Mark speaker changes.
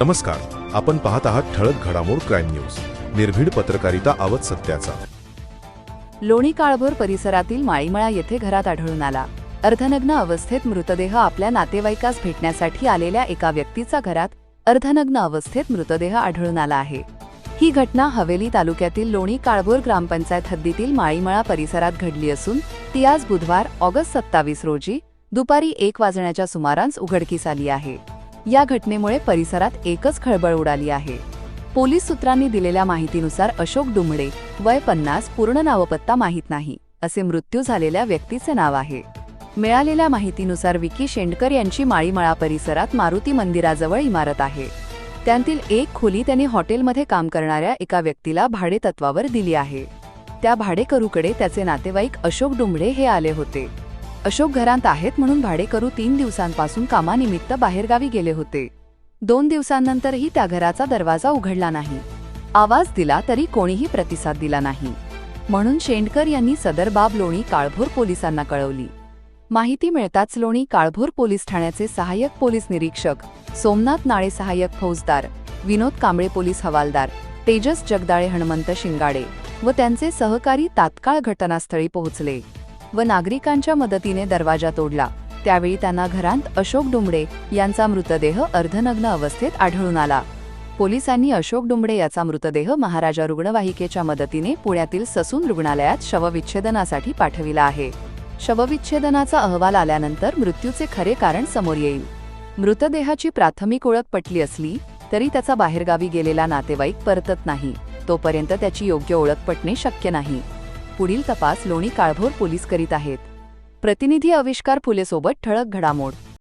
Speaker 1: नमस्कार. आपण पाहत आहात ठळक घडामोड क्राईम न्यूज. निर्भीड पत्रकारिता आवत सत्याचा.
Speaker 2: लोणी काळभोर परिसरातील माळीमळा येथे घरात आढळून आला. अर्धनग्न अवस्थेत मृतदेह आपल्या नातेवाईकास भेटण्यासाठी आलेल्या एका व्यक्तीचा घरात अर्धनग्न अवस्थेत मृतदेह आढळून आला आहे. ही घटना हवेली तालुक्यातील लोणी काळभोर ग्रामपंचायत हद्दीतील माळीमळा परिसरात घडली असून ती आज बुधवार ऑगस्ट सत्तावीस रोजी दुपारी एक वाजण्याच्या सुमारास उघडकीस आली आहे. या घटनेमुळे परिसरात एकच खळबळ उडाली आहे. पोलीस सूत्रांनी दिलेल्या माहितीनुसार अशोक डुमडे वय पन्नास पूर्ण नावपत्ता माहीत नाही असे मृत्यू झालेल्या व्यक्तीचे नाव आहे. मिळालेल्या माहितीनुसार विकी शेंडकर यांची माळीमळा परिसरात मारुती मंदिराजवळ इमारत आहे. त्यातील एक खोली त्यांनी हॉटेलमध्ये काम करणाऱ्या एका व्यक्तीला भाडेतत्वावर दिली आहे. त्या भाडेकरूकडे त्याचे नातेवाईक अशोक डुमडे हे आले होते. अशोक घरांत आहेत म्हणून भाडेकरू तीन दिवसांपासून कामानिमित्त बाहेरगावी गेले होते. दोन दिवसांनंतरही त्या घराचा दरवाजा उघडला नाही. आवाज दिला तरी कोणीही प्रतिसाद दिला नाही. म्हणून शेंडकर यांनी सदर बाब लोणी काळभोर पोलिसांना कळवली. माहिती मिळताच लोणी काळभोर पोलीस ठाण्याचे सहाय्यक पोलीस निरीक्षक सोमनाथ नाळे सहाय्यक फौजदार विनोद कांबळे पोलीस हवालदार तेजस जगदाळे हनुमंत शिंगाडे व त्यांचे सहकारी तात्काळ घटनास्थळी पोहोचले. व नागरिकांच्या मदतीने दरवाजा तोडला. त्यावेळी त्यांना घरांत अशोक डुंबडे यांचा मृतदेह अर्धनग्न अवस्थेत आढळून आला. पोलिसांनी अशोक डुंबडे याचा मृतदेह महाराजा रुग्णवाहिकेच्या मदतीने पुण्यातील ससून रुग्णालयात शवविच्छेदनासाठी पाठविला आहे. शवविच्छेदनाचा अहवाल आल्यानंतर मृत्यूचे खरे कारण समोर येईल. मृतदेहाची प्राथमिक ओळख पटली असली तरी त्याचा बाहेरगावी गेलेला नातेवाईक परतत नाही. तोपर्यंत त्याची योग्य ओळख पटणे शक्य नाही. पुढील तपास लोणी काळभोर पोलीस करीत आहेत. प्रतिनिधी आविष्कार फुलेसोबत ठळक घडामोड